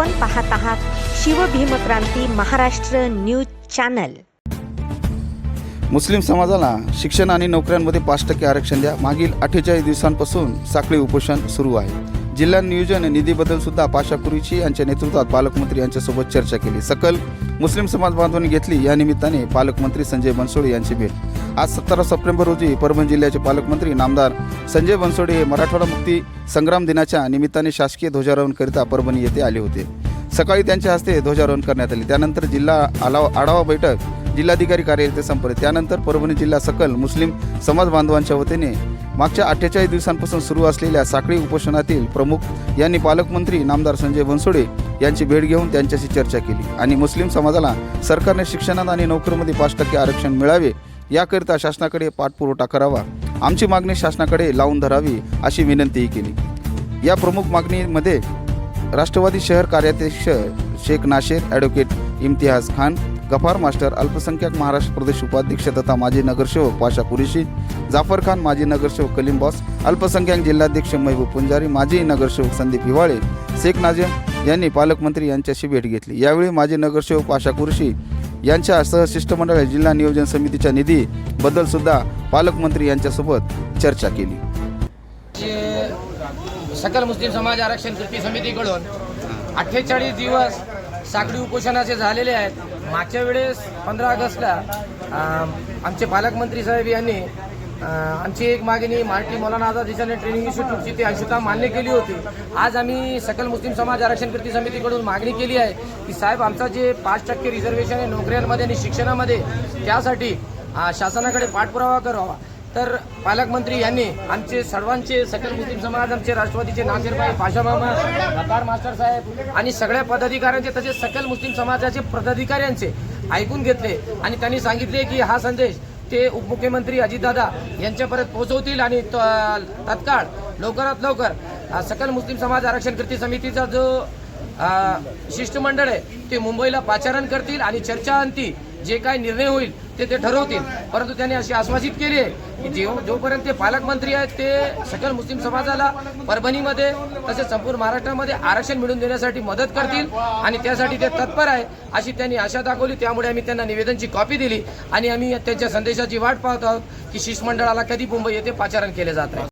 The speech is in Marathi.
आपण पाहत आहात शिवभीमक्रांती महाराष्ट्र न्यूज चॅनल. मुस्लिम समाजाला शिक्षण आणि नोकऱ्यांमध्ये पाच टक्के आरक्षण द्या. मागील अठ्ठेचाळीस दिवसांपासून साखळी उपोषण सुरू आहे. जिल्हा नियोजन निधीबद्दल सुद्धा पाशा कुरीची यांच्या नेतृत्वात पालकमंत्री यांच्यासोबत चर्चा केली. सकल मुस्लिम समाज बांधवांनी घेतली. या निमित्ताने पालकमंत्री संजय बनसोडे यांची भेट. आज सतरा सप्टेंबर रोजी परभणी जिल्ह्याचे पालकमंत्री नामदार संजय बनसोडे हे मराठवाडा मुक्ती संग्राम दिनाच्या निमित्ताने शासकीय ध्वजारोहणकरिता परभणी येथे आले होते. सकाळी त्यांच्या हस्ते ध्वजारोहण करण्यात आले. त्यानंतर जिल्हा आलाव आढावा बैठक जिल्हाधिकारी कार्यालय संपले. त्यानंतर परभणी जिल्हा सकल मुस्लिम समाज बांधवांच्या वतीने मागच्या अठ्ठेचाळीस दिवसांपासून सुरू असलेल्या साखळी उपोषणातील प्रमुख यांनी पालकमंत्री नामदार संजय बनसोडे यांची भेट घेऊन त्यांच्याशी चर्चा केली आणि मुस्लिम समाजाला सरकारने शिक्षणात आणि नोकरीमध्ये पाच टक्के आरक्षण मिळावे याकरिता शासनाकडे पाठपुरवठा करावा. आमची मागणी शासनाकडे लावून धरावी अशी विनंतीही केली. या प्रमुख मागणीमध्ये राष्ट्रवादी शहर कार्याध्यक्ष शेख नाशेर ॲडव्होकेट इम्तियाज खान गफार मास्टर अल्पसंख्याक महाराष्ट्र प्रदेश उपाध्यक्ष तथा माजी नगरसेवक पाशा कुरेशी जाफर खान माजी नगरसेवक कलीम बॉस अल्पसंख्याक जिल्हाध्यक्ष महबूब पुंजारी माजी नगरसेवक संदीप हिवाळे शेख नाझेम यांनी पालकमंत्री यांच्याशी भेट घेतली. यावेळी माजी नगरसेवक पाशा कुरेशी यांच्या सह शिष्टमंडळ जिल्हा नियोजन समितीच्या निधी बद्दल सुद्धा पालकमंत्री यांच्यासोबत चर्चा केली. सकल मुस्लिम समाज आरक्षण कृती समितीकडून अठ्ठेचाळीस दिवस साखळी उपोषणाचे झालेले आहेत. मागच्या वेळेस पंधरा ऑगस्टला आमचे पालकमंत्री साहेब यांनी आमची एक मागणी मराठी मौलाना आझाद इस्लामिक ट्रेनिंग इन्स्टिट्यूटची ती अंशतः मान्य केली होती. आज आम्ही सकल मुस्लिम समाज आरक्षण कृती समितीकडून मागणी केली आहे की साहेब आमचा जे पाच टक्के रिझर्वेशन आहे नोकऱ्यांमध्ये आणि शिक्षणामध्ये त्यासाठी शासनाकडे पाठपुरावा करावा. तर पालकमंत्री यांनी आमचे सर्वांचे सकल मुस्लिम समाज आमचे राष्ट्रवादीचे नासिरभाई पाशामामा नकार मास्टर साहेब आणि सगळ्या पदाधिकाऱ्यांचे तसेच सकल मुस्लिम समाजाचे पदाधिकाऱ्यांचे ऐकून घेतले आणि त्यांनी सांगितले की हा संदेश ते उपमुख्यमंत्री अजितदादा यांच्यापर्यंत पोहोचवतील आणि त- तत्काळ लवकरात लवकर सकल मुस्लिम समाज आरक्षण कृती समितीचा जो शिष्टमंडळ आहे ते मुंबईला पाचारण करतील आणि चर्चाअंती जे काय निर्णय होईल ते ते ठरवतील. परंतु त्यांनी अशी आश्वासित केली आहे की जेव जोपर्यंत ते पालकमंत्री आहेत ते सकल मुस्लिम समाजाला परभणीमध्ये तसेच संपूर्ण महाराष्ट्रामध्ये आरक्षण मिळवून देण्यासाठी मदत करतील आणि त्यासाठी ते तत्पर आहे अशी त्यांनी आशा दाखवली. त्यामुळे आम्ही त्यांना निवेदनची कॉपी दिली आणि आम्ही त्यांच्या संदेशाची वाट पाहत आहोत की शिष्टमंडळाला कधी मुंबई येथे पाचारण केले जात आहे.